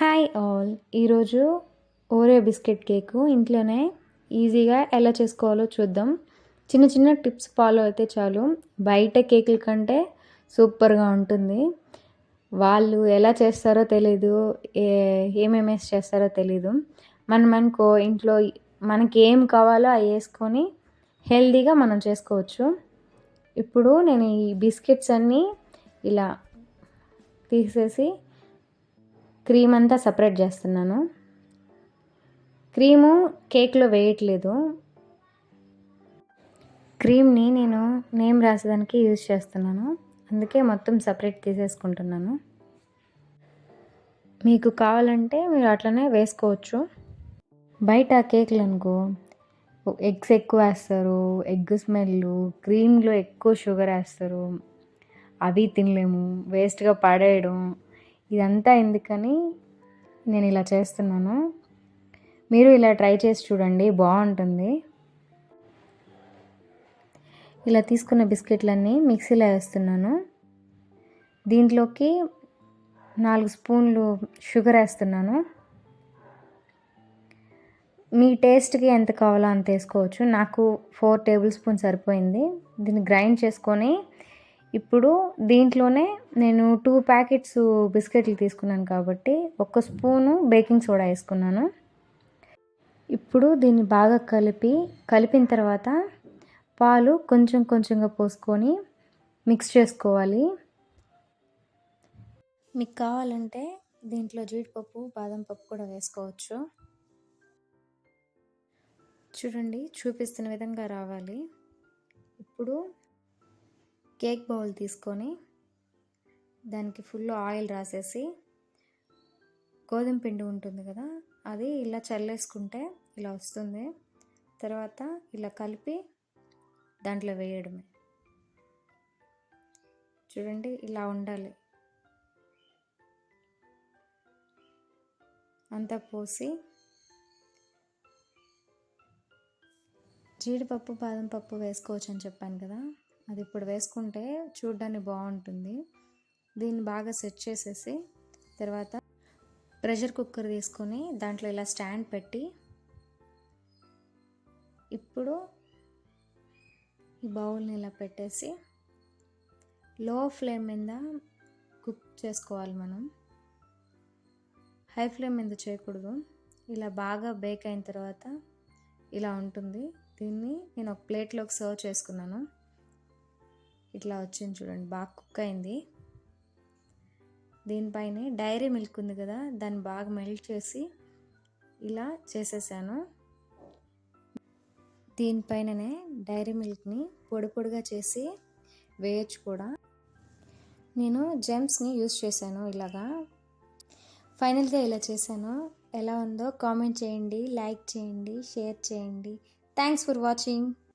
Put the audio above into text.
Hi all. ఈరోజు Oreo biscuit cake ఇంట్లోనే ఈజీగా ఎలా చేసుకోవాలో చూద్దాం. చిన్న చిన్న టిప్స్ ఫాలో అయితే చాలు. బయట కేకుల కంటే సూపర్గా ఉంటుంది. వాళ్ళు ఎలా చేస్తారో తెలీదు. ఏ ఏమేమి చేస్తారో తెలీదు. మనం అనుకో ఇంట్లో మనకి ఏం కావాలో అవి వేసుకొని హెల్తీగా మనం చేసుకోవచ్చు. ఇప్పుడు నేను ఈ బిస్కెట్స్ అన్నీ ఇలా తీసేసి క్రీమ్ అంతా సపరేట్ చేస్తున్నాను. క్రీము కేక్లో వేయట్లేదు. క్రీమ్ని నేను నేమ్ రాసేదానికి యూజ్ చేస్తున్నాను. అందుకే మొత్తం సపరేట్ తీసేసుకుంటున్నాను. మీకు కావాలంటే మీరు అట్లనే వేసుకోవచ్చు. బయట కేక్లు అనుకో ఎగ్స్ ఎక్కువ వేస్తారు ఎగ్ స్మెల్ క్రీమ్లో ఎక్కువ షుగర్ వేస్తారు. అవి తినలేము వేస్ట్గా పడేయడం. ఇదంతా ఎందుకని నేను ఇలా చేస్తున్నాను. మీరు ఇలా ట్రై చేసి చూడండి బాగుంటుంది. ఇలా తీసుకున్న బిస్కెట్లన్నీ మిక్సీలో వేస్తున్నాను. దీంట్లోకి నాలుగు స్పూన్లు షుగర్ వేస్తున్నాను. మీ టేస్ట్కి ఎంత కావాలో అంత వేసుకోవచ్చు. నాకు ఫోర్ టేబుల్ స్పూన్ సరిపోయింది. దీన్ని గ్రైండ్ చేసుకొని ఇప్పుడు దీంట్లోనే నేను టూ ప్యాకెట్స్ బిస్కెట్లు తీసుకున్నాను కాబట్టి ఒక స్పూను బేకింగ్ సోడా వేసుకున్నాను. ఇప్పుడు దీన్ని బాగా కలిపి కలిపిన తర్వాత పాలు కొంచెం కొంచెంగా పోసుకొని మిక్స్ చేసుకోవాలి. మీకు కావాలంటే దీంట్లో జీడిపప్పు బాదం పప్పు కూడా వేసుకోవచ్చు. చూడండి చూపిస్తున్న విధంగా రావాలి. ఇప్పుడు కేక్ బౌల్ తీసుకొని దానికి ఫుల్ ఆయిల్ రాసేసి గోధుమ పిండి ఉంటుంది కదా అది ఇలా చల్లేసుకుంటే ఇలా వస్తుంది. తర్వాత ఇలా కలిపి దాంట్లో వేయడమే. చూడండి ఇలా ఉండాలి. అంతా పోసి జీడిపప్పు బాదం పప్పు వేసుకోవచ్చు అని చెప్పాను కదా అది ఇప్పుడు వేసుకుంటే చూడ్డానికి బాగుంటుంది. దీన్ని బాగా సెట్ చేసేసి తర్వాత ప్రెషర్ కుక్కర్ తీసుకొని దాంట్లో ఇలా స్టాండ్ పెట్టి ఇప్పుడు ఈ బౌల్ని ఇలా పెట్టేసి లో ఫ్లేమ్ మీద కుక్ చేసుకోవాలి మనం. హై ఫ్లేమ్ మీద చేయకూడదు. ఇలా బాగా బేక్ అయిన తర్వాత ఇలా ఉంటుంది. దీన్ని నేను ఒక ప్లేట్లోకి సర్వ్ చేసుకున్నాను. ఇట్లా వచ్చింది చూడండి బాగా కుక్ అయింది. దీనిపైనే డైరీ మిల్క్ ఉంది కదా దాన్ని బాగా మెల్ట్ చేసి ఇలా చేసేసాను. దీనిపైననే డైరీ మిల్క్ని పొడి పొడిగా చేసి వేయచ్చు కూడా. నేను జెమ్స్ని యూస్ చేశాను ఇలాగా. ఫైనల్గా ఇలా చేశాను. ఎలా ఉందో కామెంట్ చేయండి లైక్ చేయండి షేర్ చేయండి. Thanks for watching.